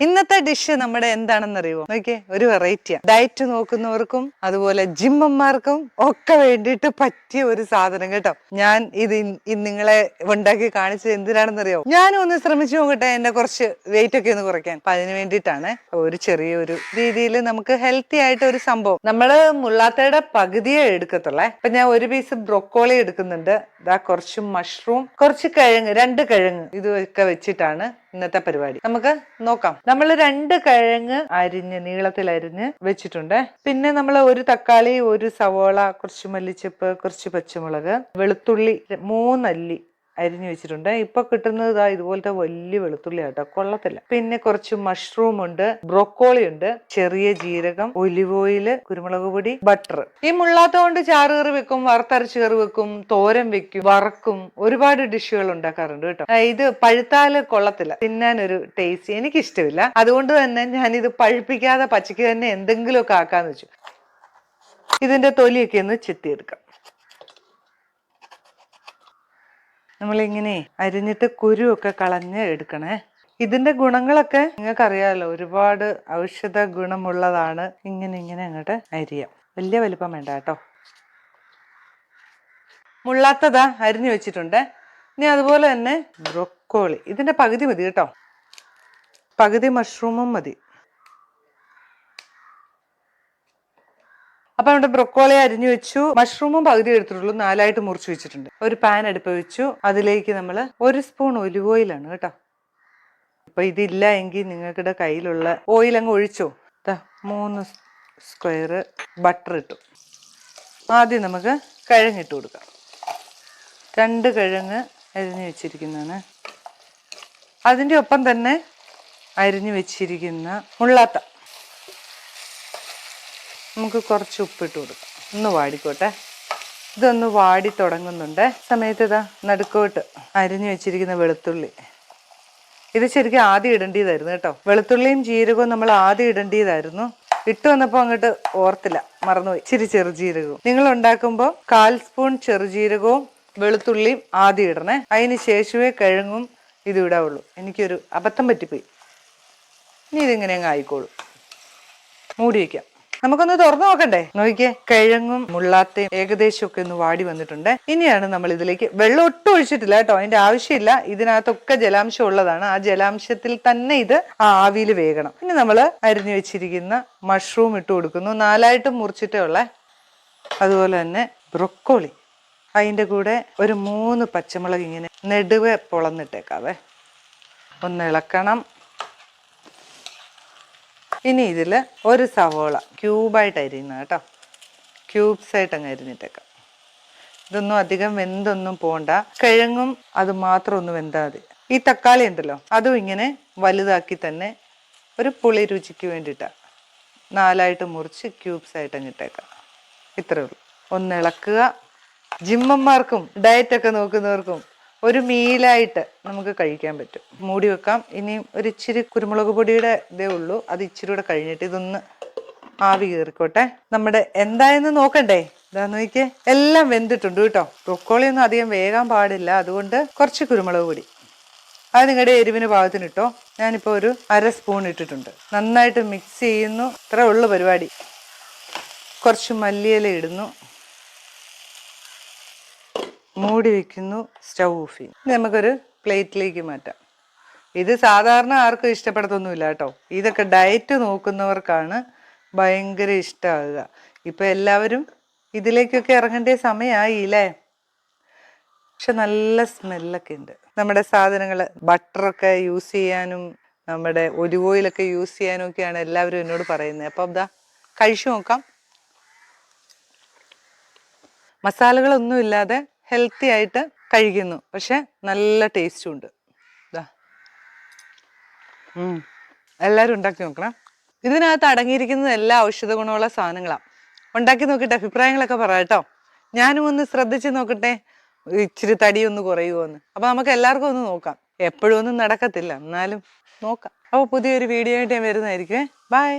ഇന്നത്തെ ഡിഷ് നമ്മുടെ എന്താണെന്നറിയോ നോക്കിയേ ഒരു വെറൈറ്റിയാ. ഡയറ്റ് നോക്കുന്നവർക്കും അതുപോലെ ജിമ്മന്മാർക്കും ഒക്കെ വേണ്ടിയിട്ട് പറ്റിയ ഒരു സാധനം കേട്ടോ. ഞാൻ ഇത് നിങ്ങളെ ഉണ്ടാക്കി കാണിച്ചത് എന്തിനാണെന്ന് അറിയോ ഞാനും ഒന്ന് ശ്രമിച്ചു നോക്കട്ടെ എന്നെ കുറച്ച് വെയിറ്റ് ഒക്കെ ഒന്ന് കുറയ്ക്കാൻ. അപ്പൊ അതിന് വേണ്ടിയിട്ടാണ് ഒരു ചെറിയൊരു രീതിയിൽ നമുക്ക് ഹെൽത്തി ആയിട്ട് ഒരു സംഭവം. നമ്മൾ മുള്ളാത്തയുടെ പകുതിയെ എടുക്കത്തുള്ളേ. അപ്പൊ ഞാൻ ഒരു പീസ് ബ്രൊക്കോളി എടുക്കുന്നുണ്ട്. ഇതാ കുറച്ച് മഷ്റൂം കുറച്ച് കിഴങ്ങ് രണ്ട് കിഴങ്ങ് ഇതൊക്കെ വെച്ചിട്ടാണ് ഇന്നത്തെ പരിപാടി. നമുക്ക് നോക്കാം. നമ്മൾ രണ്ട് കിഴങ്ങ് അരിഞ്ഞ് നീളത്തിൽ അരിഞ്ഞ് വെച്ചിട്ടുണ്ട്. പിന്നെ നമ്മൾ ഒരു തക്കാളി ഒരു സവോള കുറച്ച് മല്ലിച്ചപ്പ് കുറച്ച് പച്ചമുളക് വെളുത്തുള്ളി മൂന്നല്ലി അരിഞ്ഞു വെച്ചിട്ടുണ്ട്. ഇപ്പൊ കിട്ടുന്നത് ഇതാ ഇതുപോലത്തെ വലിയ വെളുത്തുള്ളി ആട്ടോ കൊള്ളത്തില്ല. പിന്നെ കുറച്ച് മഷ്റൂം ഉണ്ട് ബ്രോക്കോളി ഉണ്ട് ചെറിയ ജീരകം ഒലിവ് ഓയിൽ കുരുമുളക് പൊടി ബട്ടർ ഈ മുള്ളാത്ത കൊണ്ട് ചാറ് കറി വെക്കും വറുത്തരച്ച് കറി വെക്കും തോരൻ വെക്കും വറക്കും ഒരുപാട് ഡിഷുകൾ ഉണ്ടാക്കാറുണ്ട് കേട്ടോ. ഇത് പഴുത്താൽ കൊള്ളത്തില്ല. തിന്നാൻ ഒരു ടേസ്റ്റ് എനിക്ക് ഇഷ്ടമില്ല അതുകൊണ്ട് തന്നെ ഞാൻ ഇത് പഴുപ്പിക്കാതെ പച്ചയ്ക്ക് തന്നെ എന്തെങ്കിലുമൊക്കെ ആക്കാന്ന് വെച്ചു. ഇതിന്റെ തൊലിയൊക്കെ ഒന്ന് ചെത്തിയെടുക്കാം. നമ്മളിങ്ങനെ അരിഞ്ഞിട്ട് കുരുവൊക്കെ കളഞ്ഞ് എടുക്കണേ. ഇതിന്റെ ഗുണങ്ങളൊക്കെ നിങ്ങൾക്കറിയാമല്ലോ ഒരുപാട് ഔഷധ ഗുണമുള്ളതാണ് ഇങ്ങനെ ഇങ്ങനെ അങ്ങോട്ട് അരിയാം. വലിയ വലിപ്പം വേണ്ട കേട്ടോ. മുള്ളാത്തതാ അരിഞ്ഞു വെച്ചിട്ടുണ്ട്. ഇനി അതുപോലെ തന്നെ ബ്രൊക്കോളി. ഇതിന്റെ പകുതി മതി കേട്ടോ. പകുതി മഷ്റൂമും മതി. അപ്പൊ നമ്മുടെ ബ്രൊക്കോളി അരിഞ്ഞു വെച്ചു. മഷ്റൂമും പകുതി എടുത്തിട്ടുള്ളൂ. നാലായിട്ട് മുറിച്ചു വെച്ചിട്ടുണ്ട്. ഒരു പാൻ അടുപ്പ് വെച്ചു. അതിലേക്ക് നമ്മൾ ഒരു സ്പൂൺ ഒലിവ് ഓയിലാണ് കേട്ടോ. അപ്പൊ ഇതില്ല എങ്കിൽ നിങ്ങൾക്കിടെ കയ്യിലുള്ള ഓയിൽ അങ്ങ് ഒഴിച്ചോ. മൂന്ന് സ്ക്വയർ ബട്ടർ ഇട്ടു. ആദ്യം നമുക്ക് കിഴങ്ങിട്ട് കൊടുക്കാം. രണ്ട് കിഴങ്ങ് അരിഞ്ഞു വെച്ചിരിക്കുന്നതാണ്. അതിന്റെ ഒപ്പം തന്നെ അരിഞ്ഞു വെച്ചിരിക്കുന്ന മുള്ളാത്ത. നമുക്ക് കുറച്ച് ഉപ്പിട്ട് കൊടുക്കാം. ഒന്ന് വാടിക്കോട്ടെ. ഇതൊന്ന് വാടി തുടങ്ങുന്നുണ്ട്. സമയത്ത് ഇതാ നടുക്കോട്ട് അരിഞ്ഞു വെച്ചിരിക്കുന്ന വെളുത്തുള്ളി. ഇത് ശരിക്കും ആദ്യം ഇടേണ്ടതായിരുന്നു കേട്ടോ. വെളുത്തുള്ളിയും ജീരകവും നമ്മൾ ആദ്യം ഇടേണ്ടതായിരുന്നു. ഇട്ട് വന്നപ്പോൾ അങ്ങോട്ട് ഓർത്തില്ല. മറന്നുപോയി. ഇച്ചിരി ചെറുജീരകവും. നിങ്ങൾ ഉണ്ടാക്കുമ്പോൾ കാൽ സ്പൂൺ ചെറുജീരകവും വെളുത്തുള്ളിയും ആദ്യം ഇടണേ. അതിന് ശേഷമേ കിഴങ്ങും ഇത് ഇടാവുള്ളൂ. എനിക്കൊരു അബദ്ധം പറ്റിപ്പോയി. ഇനി ഇതിങ്ങനെ അങ്ങ് ആയിക്കോളൂ. മൂടി വയ്ക്കാം നമുക്കൊന്ന് തുറന്നു നോക്കണ്ടേ? നോക്കിയേ കിഴങ്ങും മുള്ളാത്തയും ഏകദേശം ഒക്കെ ഒന്ന് വാടി വന്നിട്ടുണ്ട്. ഇനിയാണ് നമ്മൾ ഇതിലേക്ക് വെള്ളം ഒട്ടും ഒഴിച്ചിട്ടില്ല കേട്ടോ. അതിന്റെ ആവശ്യമില്ല. ഇതിനകത്തൊക്കെ ജലാംശം ഉള്ളതാണ്. ആ ജലാംശത്തിൽ തന്നെ ഇത് ആ ആവിയിൽ വേകണം. ഇനി നമ്മൾ അരിഞ്ഞു വെച്ചിരിക്കുന്ന മഷ്റൂം ഇട്ട് കൊടുക്കുന്നു. നാലായിട്ടും മുറിച്ചിട്ടേ ഉള്ളേ. അതുപോലെ തന്നെ ബ്രൊക്കോളി. അതിന്റെ കൂടെ ഒരു മൂന്ന് പച്ചമുളക് ഇങ്ങനെ നെടുവെ പൊളന്നിട്ടേക്കാവേ. ഒന്ന് ഇളക്കണം. ഇനി ഇതിൽ ഒരു സവോള ക്യൂബായിട്ട് അരിയുന്ന കേട്ടോ. ക്യൂബ്സ് ആയിട്ട് അങ്ങ് അരിഞ്ഞിട്ടേക്കാം. ഇതൊന്നും അധികം വെന്തൊന്നും പോണ്ട. കിഴങ്ങും അത് മാത്രം ഒന്ന് വെന്താൽ മതി. ഈ തക്കാളി ഉണ്ടല്ലോ അതും ഇങ്ങനെ വലുതാക്കി തന്നെ ഒരു പുളി രുചിക്ക് വേണ്ടിയിട്ടാണ് നാലായിട്ട് മുറിച്ച് ക്യൂബ്സ് ആയിട്ട് അങ്ങ് ഇട്ടേക്കാം. ഇത്രേ ഉള്ളൂ. ഒന്ന് ഇളക്കുക. ജിമ്മന്മാർക്കും ഡയറ്റൊക്കെ നോക്കുന്നവർക്കും ഒരു മീലായിട്ട് നമുക്ക് കഴിക്കാൻ പറ്റും. മൂടി വെക്കാം. ഇനി ഒരു ഇച്ചിരി കുരുമുളക് പൊടിയുടെ ഇതേ ഉള്ളൂ. അത് ഇച്ചിരി കൂടെ കഴിഞ്ഞിട്ട് ഇതൊന്ന് ആവി കീറിക്കോട്ടെ. നമ്മുടെ എന്തായെന്ന് നോക്കണ്ടേ? ഇതാ നോക്കിയേ. എല്ലാം വെന്തിട്ടുണ്ട് കേട്ടോ. ബ്രൊക്കോളി ഒന്നും അധികം വേഗം പാടില്ല. അതുകൊണ്ട് കുറച്ച് കുരുമുളക് പൊടി. അത് നിങ്ങളുടെ എരിവിന് പാകത്തിന് ഇട്ടോ. ഞാനിപ്പോൾ ഒരു അര സ്പൂൺ ഇട്ടിട്ടുണ്ട്. നന്നായിട്ട് മിക്സ് ചെയ്യുന്നു. ഇത്ര ഉള്ളു പരിപാടി. കുറച്ച് മല്ലിയില ഇടുന്നു. മൂടി വെക്കുന്നു സ്റ്റൗ ഓഫ് ചെയ്യും. നമുക്കൊരു പ്ലേറ്റിലേക്ക് മാറ്റാം. ഇത് സാധാരണ ആർക്കും ഇഷ്ടപ്പെടത്തൊന്നുമില്ല കേട്ടോ. ഇതൊക്കെ ഡയറ്റ് നോക്കുന്നവർക്കാണ് ഭയങ്കര ഇഷ്ടമാകുക ഇപ്പം എല്ലാവരും ഇതിലേക്കൊക്കെ ഇറങ്ങേണ്ട സമയമായി അല്ലേ പക്ഷെ നല്ല സ്മെല്ലൊക്കെ ഉണ്ട്. നമ്മുടെ സാധനങ്ങൾ ബട്ടറൊക്കെ യൂസ് ചെയ്യാനും നമ്മുടെ ഒലിവ് ഓയിലൊക്കെ യൂസ് ചെയ്യാനും ഒക്കെയാണ് എല്ലാവരും എന്നോട് പറയുന്നത്. അപ്പം അതാ കഴിച്ചു നോക്കാം. മസാലകളൊന്നും ഇല്ലാതെ ഹെൽത്തി ആയിട്ട് കഴിക്കുന്നു. പക്ഷെ നല്ല ടേസ്റ്റും ഉണ്ട്. ഇതാ. എല്ലാവരും ഉണ്ടാക്കി നോക്കണം. ഇതിനകത്ത് അടങ്ങിയിരിക്കുന്നത് എല്ലാ ഔഷധ ഗുണമുള്ള സാധനങ്ങളാണ് ഉണ്ടാക്കി നോക്കിയിട്ട് അഭിപ്രായങ്ങളൊക്കെ പറ കേട്ടോ. ഞാനും ഒന്ന് ശ്രദ്ധിച്ച് നോക്കട്ടെ. ഇച്ചിരി തടി ഒന്ന് കുറയുമോ എന്ന് അപ്പൊ നമുക്ക് എല്ലാവർക്കും ഒന്ന് നോക്കാം. എപ്പോഴും ഒന്നും നടക്കത്തില്ല. എന്നാലും നോക്കാം. അപ്പോൾ പുതിയൊരു വീഡിയോ ആയിട്ട് ഞാൻ വരുന്നതായിരിക്കും ബൈ